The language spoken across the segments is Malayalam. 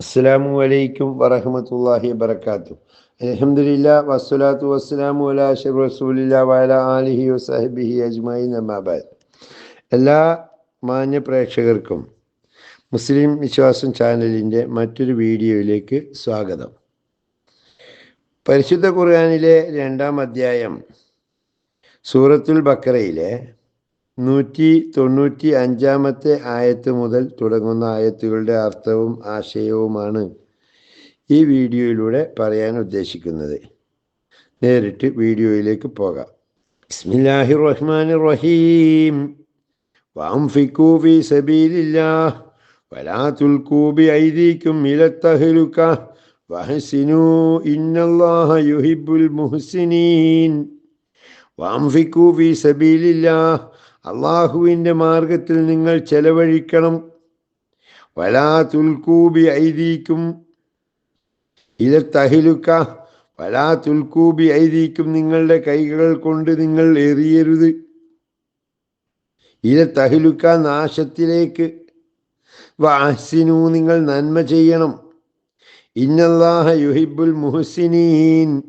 അസ്സലാമു അലൈക്കും വറഹമത്തല്ലാഹി വബർക്കാത്തു അലഹമില്ല വസ്സലാത്തു വസ്സലാമു അലാ അഷർ റസൂലില്ല ആലിഹി വസാഹിബിഹി അജ്മായി നമാബാദ് എല്ലാ മാന്യ പ്രേക്ഷകർക്കും മുസ്ലിം വിശ്വാസം ചാനലിന്റെ മറ്റൊരു വീഡിയോയിലേക്ക് സ്വാഗതം. പരിശുദ്ധ ഖുർആാനിലെ രണ്ടാം അധ്യായം സൂറത്തുൽ ബക്കറയിലെ നൂറ്റി തൊണ്ണൂറ്റി അഞ്ചാമത്തെ ആയത്ത് മുതൽ തുടങ്ങുന്ന ആയത്തുകളുടെ അർത്ഥവും ആശയവുമാണ് ഈ വീഡിയോയിലൂടെ പറയാൻ ഉദ്ദേശിക്കുന്നത്. നേരിട്ട് വീഡിയോയിലേക്ക് പോകാം. ബിസ്മില്ലാഹി റഹ്മാൻ റഹീം അള്ളാഹുവിന്റെ മാർഗത്തിൽ നിങ്ങൾ ചെലവഴിക്കണം. വലാ തുൽക്കൂബി ഐദീക്കും ഇല തഹിലുക്ക. വലാ തുൽക്കൂബി ഐദീക്കും നിങ്ങളുടെ കൈകൾ കൊണ്ട് നിങ്ങൾ എറിയരുത്. ഇല തഹിലുക്ക നാശത്തിലേക്ക്. വാസിനു നിങ്ങൾ നന്മ ചെയ്യണം. ഇന്നല്ലാഹ യുഹിബുൽ മുഹസിനീൻ.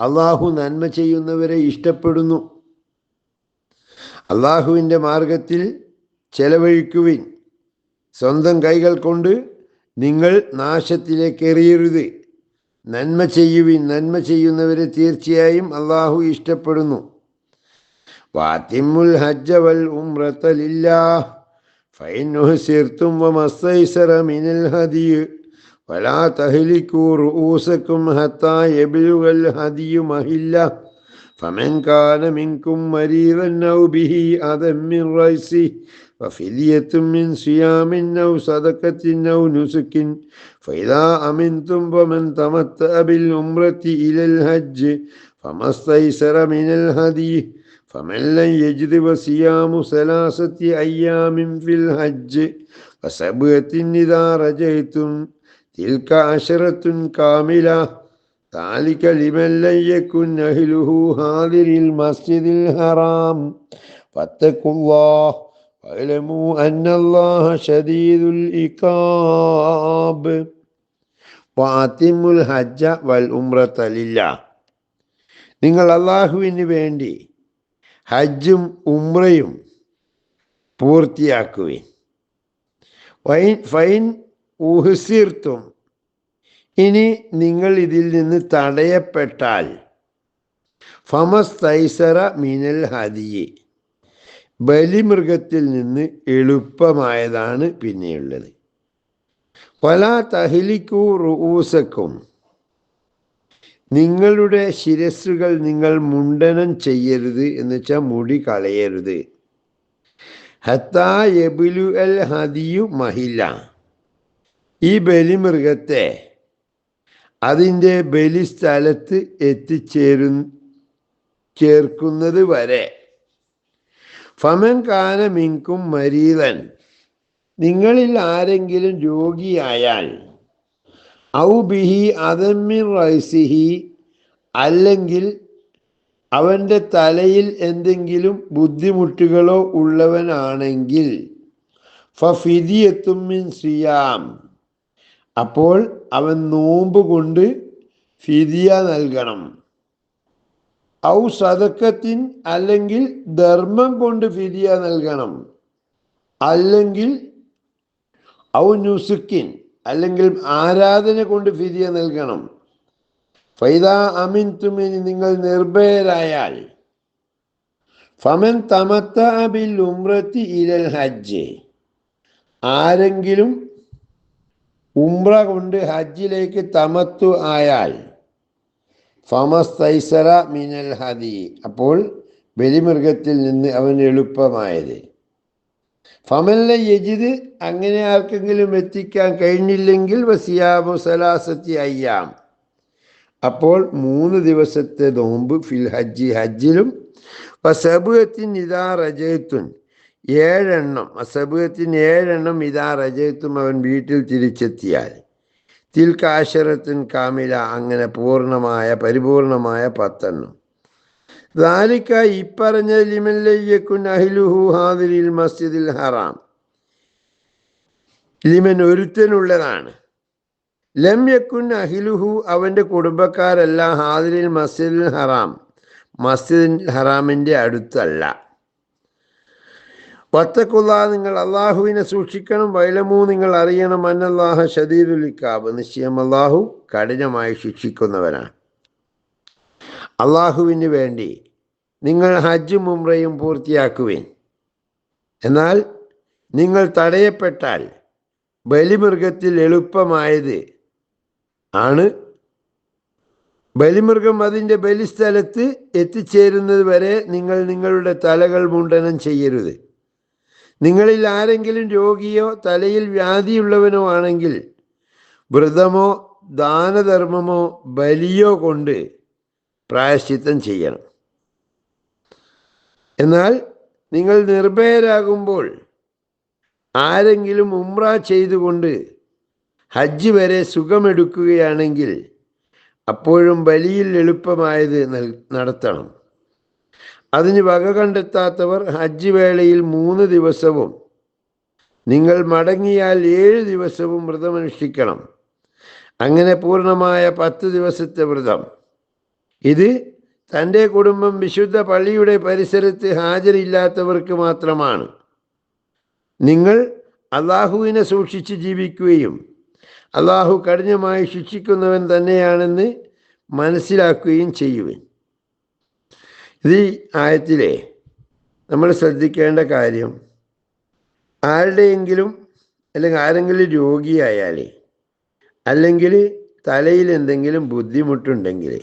അള്ളാഹു നന്മ ചെയ്യുന്നവരെ ഇഷ്ടപ്പെടുന്നു. അള്ളാഹുവിൻ്റെ മാർഗത്തിൽ ചെലവഴിക്കുവിൻ സ്വന്തം കൈകൾ കൊണ്ട് നിങ്ങൾ നാശത്തിലേക്ക് എറിയരുത് നന്മ ചെയ്യുവിൻ നന്മ ചെയ്യുന്നവരെ തീർച്ചയായും അള്ളാഹു ഇഷ്ടപ്പെടുന്നു വാത്തിമുൽ ഹജ്ജ വൽ ഉംറത്തലില്ലാ ഫൈനുഹസിർത്തും വമസ്തൈസറ മിനൽ ഹദിയ് ولا تهلكوا رؤوسكم حتى يبلغ الهدي مهله فمن كان منكم مريضا أو به أذى من رأسه وفدية من صيام أو صدقة أو نسك فإذا أمنتم فمن تمتع بالعمرة إلى الحج فما استيسر من الهدي فمن لم يجد فصيام ثلاثة أيام في الحج وسبعة إذا رجعتم تلك عشرة كاملة ذلك لمن لم يكن أهله حاضر المسجد الحرام فاتقوا الله واعلموا أن الله شديد العقاب وأتموا الحج والعمرة لله നിങ്ങൾ അള്ളാഹുവിന് വേണ്ടി ഹജ്ജും ഉംറയും പൂർത്തിയാക്കുവിൻ ഫൈൻ ഫൈൻ ഊഹസിർത്തും ഇനി നിങ്ങൾ ഇതിൽ നിന്ന് തടയപ്പെട്ടാൽ. ഫമസ് തൈസറ മീനൽ ഹദിയെ. ബലിമൃഗത്തിൽ നിന്ന് എളുപ്പമായതാണ് പിന്നെയുള്ളത്. പല തഹലിക്കൂ റൂസക്കും നിങ്ങളുടെ ശിരസ്സുകൾ നിങ്ങൾ മുണ്ടനം ചെയ്യരുത് എന്ന് വെച്ചാൽ മുടി കളയരുത്. ഹത്താ എബിലു അൽ ഹദിയു മഹില. ഈ ബലിമൃഗത്തെ അതിന്റെ ബലിസ്ഥലത്ത് എത്തിച്ചേരു ചേർക്കുന്നത് വരെ. ഫമൻ കാന മിങ്കും മരീതൻ നിങ്ങളിൽ ആരെങ്കിലും രോഗിയായാൽ ഔ ബിഹി അതമ്മിൻ റൈസിഹി അല്ലെങ്കിൽ അവന്റെ തലയിൽ എന്തെങ്കിലും ബുദ്ധിമുട്ടുകളോ ഉള്ളവനാണെങ്കിൽ ഫിദിയത്തുമ്മിൻ സിയാം. അപ്പോൾ അവൻ നോമ്പ് കൊണ്ട് ഫിദിയ നൽകണം. ഔ സതക്കത്തിൻ അല്ലെങ്കിൽ ധർമ്മം കൊണ്ട് ഫിദിയ നൽകണം. അല്ലെങ്കിൽ ഔ നുസുക്കിൻ അല്ലെങ്കിൽ ആരാധന കൊണ്ട് ഫിദിയ നൽകണം. ഫൈദ അമിൻ തുമിൻ നിങ്ങൾ നിർഭയരായാൽ. ഫമൻ തമത്ത ബിൽ ഉമ്രത്തി ഇരൽ ഹജ്ജ്. ആരെങ്കിലും ഉംറ കൊണ്ട് ഹജ്ജിലേക്ക് തമത്തു ആയാൽ ഫമസ് ഫമസ്തൈസറ മിനൽ ഹദി. അപ്പോൾ ബലിമൃഗത്തിൽ നിന്ന് അവൻ എളുപ്പമായത്. ഫമല്ല യജിദ് അങ്ങനെ ആർക്കെങ്കിലും എത്തിക്കാൻ കഴിഞ്ഞില്ലെങ്കിൽ വസിയാബു സലാസത്തി അയ്യാം. അപ്പോൾ മൂന്ന് ദിവസത്തെ നോമ്പ് ഫിൽ ഹജ്ജി ഹജ്ജിലും വസബുഹത്തിൻ ഇതാ റജയത്തുൻ. ഏഴെണ്ണം അസബുഹത്തിന് ഏഴെണ്ണം ഇതാ റജയത്തും അവൻ വീട്ടിൽ തിരിച്ചെത്തിയാൽ. തിൽക്കാശരത്തിൻ കാമില അങ്ങനെ പൂർണമായ പരിപൂർണമായ പത്തെണ്ണം. ദാലിക്ക ഇപ്പറഞ്ഞ ലിമല്ലയ്യക്കുൻ അഹിലുഹു മസ്ജിദിൽ ഹറാം. ലിമൻ ഒരുത്തനുള്ളതാണ്. ലംയക്കുൻ അഹിലുഹു അവന്റെ കുടുംബക്കാരെല്ലാം ഹാദിരിൽ മസ്ജിദിൽ ഹറാം. മസ്ജിദിൽ ഹറാമിന്റെ അടുത്തല്ല. വത്തക്കുള്ള നിങ്ങൾ അള്ളാഹുവിനെ സൂക്ഷിക്കണം വൈലമു നിങ്ങൾ അറിയണം അന്നല്ലാഹ ഷദീദുൽ ഇക്കാബ് നിശ്ചയം അള്ളാഹു കഠിനമായി ശിക്ഷിക്കുന്നവനാണ്. അള്ളാഹുവിന് വേണ്ടി നിങ്ങൾ ഹജ്ജും ഉംറയും പൂർത്തിയാക്കുവിൻ. എന്നാൽ നിങ്ങൾ തടയപ്പെട്ടാൽ ബലിമൃഗത്തിൽ എളുപ്പമായത് ആണ്. ബലിമൃഗം അതിന്റെ ബലിസ്ഥലത്ത് എത്തിച്ചേരുന്നത് വരെ നിങ്ങൾ നിങ്ങളുടെ തലകൾ മുണ്ടനം ചെയ്യരുത്. നിങ്ങളിൽ ആരെങ്കിലും രോഗിയോ തലയിൽ വ്യാധിയുള്ളവനോ ആണെങ്കിൽ വ്രതമോ ദാനധർമ്മമോ ബലിയോ കൊണ്ട് പ്രായശ്ചിത്തം ചെയ്യണം. എന്നാൽ നിങ്ങൾ നിർഭയരാകുമ്പോൾ ആരെങ്കിലും ഉംറ ചെയ്തുകൊണ്ട് ഹജ്ജ് വരെ സുഖമെടുക്കുകയാണെങ്കിൽ അപ്പോഴും ബലിയിൽ എളുപ്പമായത് നടത്തണം. അതിന് വക കണ്ടെത്താത്തവർ ഹജ്ജ് വേളയിൽ മൂന്ന് ദിവസവും. നിങ്ങൾ മടങ്ങിയാൽ ഏഴ് ദിവസവും വ്രതമനുഷ്ഠിക്കണം അങ്ങനെ പൂർണമായ പത്ത് ദിവസത്തെ വ്രതം. ഇത് തന്റെ കുടുംബം വിശുദ്ധ പള്ളിയുടെ പരിസരത്ത് ഹാജരില്ലാത്തവർക്ക് മാത്രമാണ്. നിങ്ങൾ അള്ളാഹുവിനെ സൂക്ഷിച്ച് ജീവിക്കുകയും അള്ളാഹു കഠിനമായി ശിക്ഷിക്കുന്നവൻ തന്നെയാണെന്ന് മനസ്സിലാക്കുകയും ചെയ്യുവൻ. ഇത് ഈ ആയത്തിലെ നമ്മൾ ശ്രദ്ധിക്കേണ്ട കാര്യം ആരുടെയെങ്കിലും അല്ലെങ്കിൽ ആരെങ്കിലും രോഗിയായാലേ അല്ലെങ്കിൽ തലയിൽ എന്തെങ്കിലും ബുദ്ധിമുട്ടുണ്ടെങ്കിൽ.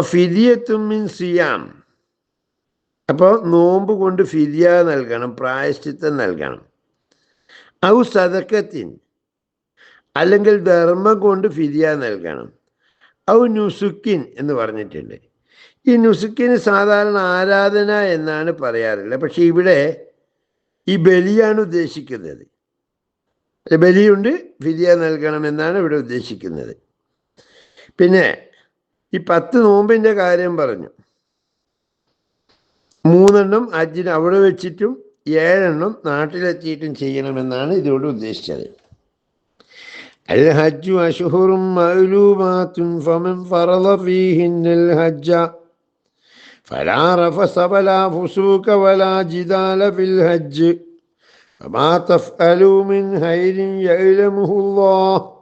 ഫിതിയത്തും മീൻ സിയാം. അപ്പോൾ നോമ്പ് കൊണ്ട് ഫിദിയ നൽകണം പ്രായശ്ചിത്തം നൽകണം. ഔ സതക്കത്തിൻ അല്ലെങ്കിൽ ധർമ്മം കൊണ്ട് ഫിദിയ നൽകണം. ഔ നുസുക്കിൻ എന്ന് പറഞ്ഞിട്ടുണ്ട്. ഈ നുസുക്കിന് സാധാരണ ആരാധന എന്നാണ് പറയാറുള്ളത് പക്ഷെ ഇവിടെ ഈ ബലിയാണ് ഉദ്ദേശിക്കുന്നത്. ബലിയുണ്ട് വിദ്യ നൽകണം എന്നാണ് ഇവിടെ ഉദ്ദേശിക്കുന്നത്. പിന്നെ ഈ പത്ത് നോമ്പിന്റെ കാര്യം പറഞ്ഞു. മൂന്നെണ്ണം അജിന് അവിടെ വെച്ചിട്ടും ഏഴെണ്ണം നാട്ടിലെത്തിയിട്ടും ചെയ്യണമെന്നാണ് ഇതോട് ഉദ്ദേശിച്ചത്. الحج أشهر معلومات فمن فرض فيهن الحج. فلا رفص ولا فسوق ولا جدال في الحج. فما تفعلوا من خير يعلمه الله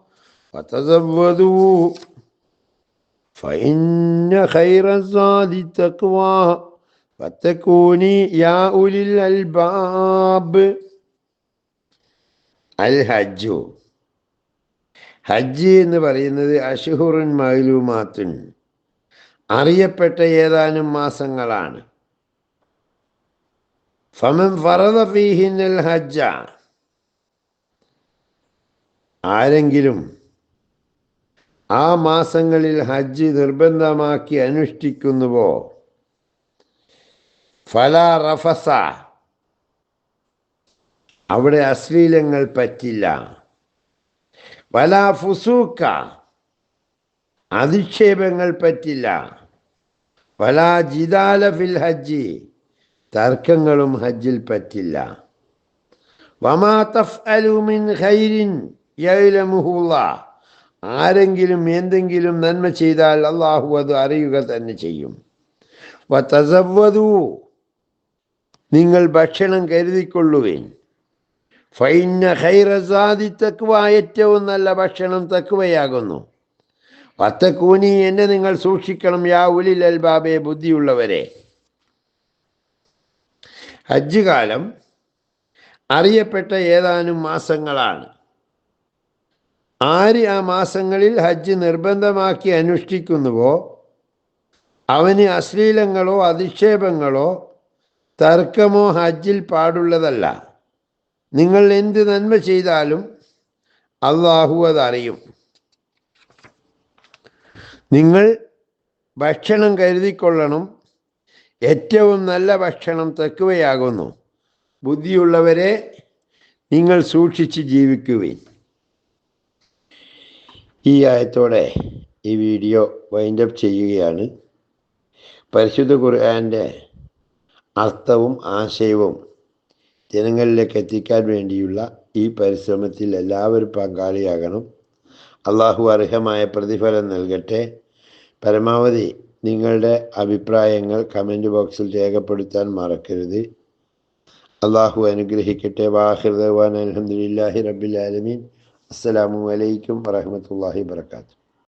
فتزودوا فإن خير الزاد التقوى فتكوني يا أولي الألباب. الحج. ഹജ്ജു എന്ന് പറയുന്നത് അഷുഹുറുൻ മൈലൂമാത്തുൻ അറിയപ്പെട്ട ഏതാനും മാസങ്ങളാണ്. ഫമൻ ഹജ്ജ. ആരെങ്കിലും ആ മാസങ്ങളിൽ ഹജ്ജ് നിർബന്ധമാക്കി അനുഷ്ഠിക്കുന്നുവോ? ഫല റഫസ. അവിടെ അശ്ലീലങ്ങൾ പറ്റില്ല. വല ഫുസൂക്ക അധിക്ഷേപങ്ങൾ പറ്റില്ല. വല ജിദാല ഫിൽ ഹജ്ജി. തർക്കങ്ങളും ഹജ്ജിൽ പറ്റില്ല. വമാ ഖൈരിൻ ആരെങ്കിലും എന്തെങ്കിലും നന്മ ചെയ്താൽ അള്ളാഹു അത് അറിയുക തന്നെ ചെയ്യും. നിങ്ങൾ ഭക്ഷണം കരുതിക്കൊള്ളുവേൻ. ഫൈന ഖൈറസാദി തക്വ ഏറ്റവും നല്ല ഭക്ഷണം തക്വയാകുന്നു. വത്തക്കൂനി എന്നെ നിങ്ങൾ സൂക്ഷിക്കണം യാ ഉലിൽ അൽബാബെ ബുദ്ധിയുള്ളവരെ. ഹജ്ജ് കാലം അറിയപ്പെട്ട ഏതാനും മാസങ്ങളാണ്. ആര് ആ മാസങ്ങളിൽ ഹജ്ജ് നിർബന്ധമാക്കി അനുഷ്ഠിക്കുന്നുവോ? അവന് അശ്ലീലങ്ങളോ അധിക്ഷേപങ്ങളോ തർക്കമോ ഹജ്ജിൽ പാടുള്ളതല്ല. നിങ്ങൾ എന്ത് നന്മ ചെയ്താലും അള്ളാഹു അതറിയും നിങ്ങൾ ഭക്ഷണം കരുതിക്കൊള്ളണം. ഏറ്റവും നല്ല ഭക്ഷണം തെക്കുകയാകുന്നു ബുദ്ധിയുള്ളവരെ നിങ്ങൾ സൂക്ഷിച്ച് ജീവിക്കുവിൻ. ഈ ആയത്തോടെ ഈ വീഡിയോ വൈൻഡപ്പ് ചെയ്യുകയാണ്. പരിശുദ്ധ കുറയാന്റെ അർത്ഥവും ആശയവും ജനങ്ങളിലേക്ക് എത്തിക്കാൻ വേണ്ടിയുള്ള ഈ പരിശ്രമത്തിൽ എല്ലാവരും പങ്കാളിയാകണം. അള്ളാഹു അർഹമായ പ്രതിഫലം നൽകട്ടെ. പരമാവധി നിങ്ങളുടെ അഭിപ്രായങ്ങൾ കമന്റ് ബോക്സിൽ രേഖപ്പെടുത്താൻ മറക്കരുത്. അള്ളാഹു അനുഗ്രഹിക്കട്ടെ. വാഹിർദവാൻ അലഹമുല്ലാഹി റബ്ബിൽ ആലമീൻ. അസ്സലാമു അലൈക്കും വറഹമത്തല്ലാഹി വർക്കാത്തു